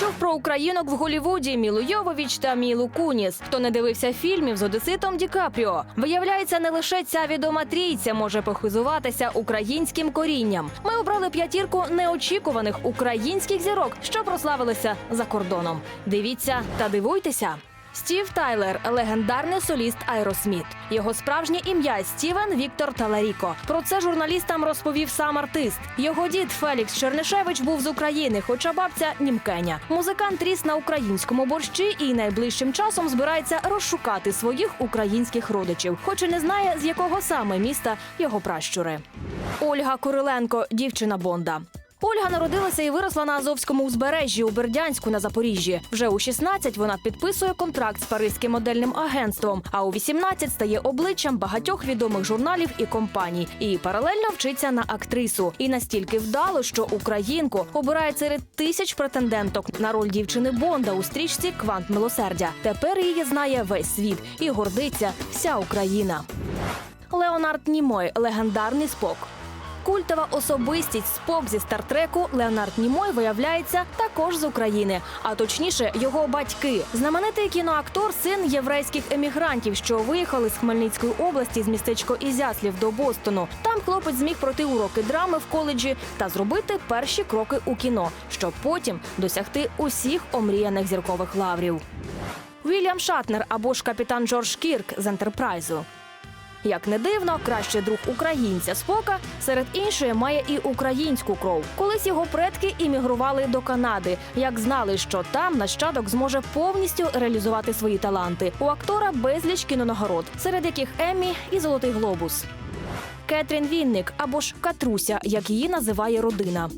чув про українок в Голівуді Мілу Йововіч та Мілу Куніс. Хто не дивився фільмів з Одеситом Ді Капріо? Виявляється, не лише ця відома трійця може похизуватися українським корінням. Ми обрали п'ятірку неочікуваних українських зірок, що прославилися за кордоном. Дивіться та дивуйтеся. Стів Тайлер легендарний соліст Айросміт. Його справжнє ім'я Стівен Віктор Таларіко. Про це журналістам розповів сам артист. Його дід Фелікс Чернишевич був з України, хоча бабця німкеня. Музикант ріс на українському борщі і найближчим часом збирається розшукати своїх українських родичів, хоч і не знає з якого саме міста його пращури. Ольга Куриленко, дівчина Бонда. Ольга народилася і виросла на Азовському узбережжі у Бердянську на Запоріжжі. Вже у 16 вона підписує контракт з паризьким модельним агентством, а у 18 стає обличчям багатьох відомих журналів і компаній. І паралельно вчиться на актрису. І настільки вдало, що українку обирають серед тисяч претенденток на роль дівчини Бонда у стрічці Квант милосердя. Тепер її знає весь світ і гордиться вся Україна. Леонард Німой легендарний спок. Культова особистість спок зі стартреку Леонард Німой виявляється також з України, а точніше, його батьки. Знаменитий кіноактор, син єврейських емігрантів, що виїхали з Хмельницької області з містечко Ізяслів до Бостону. Там хлопець зміг пройти уроки драми в коледжі та зробити перші кроки у кіно, щоб потім досягти усіх омріяних зіркових лаврів. Вільям Шатнер або ж капітан Джордж Кірк з Ентерпрайзу. Як не дивно, кращий друг українця Спока серед іншої має і українську кров. Колись його предки іммігрували до Канади, як знали, що там нащадок зможе повністю реалізувати свої таланти. У актора безліч кінонагород, серед яких Еммі і Золотий глобус. Кетрін Вінник або ж Катруся, як її називає родина.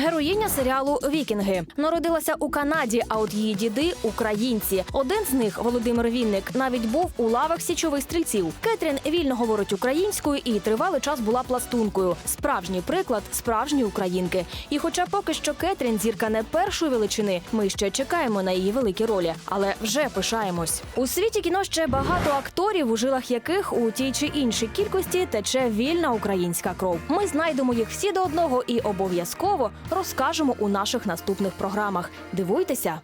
Героїня серіалу Вікінги народилася у Канаді, а от її діди українці. Один з них, Володимир Вінник, навіть був у лавах січових стрільців. Кетрін вільно говорить українською і тривалий час була пластункою. Справжній приклад справжньої українки. І, хоча поки що Кетрін зірка не першої величини, ми ще чекаємо на її великі ролі, але вже пишаємось. У світі кіно ще багато акторів, у жилах яких у тій чи іншій кількості тече вільна українська кров. Ми знайдемо їх всі до одного і обов'язково розкажемо у наших наступних програмах. Дивуйтеся!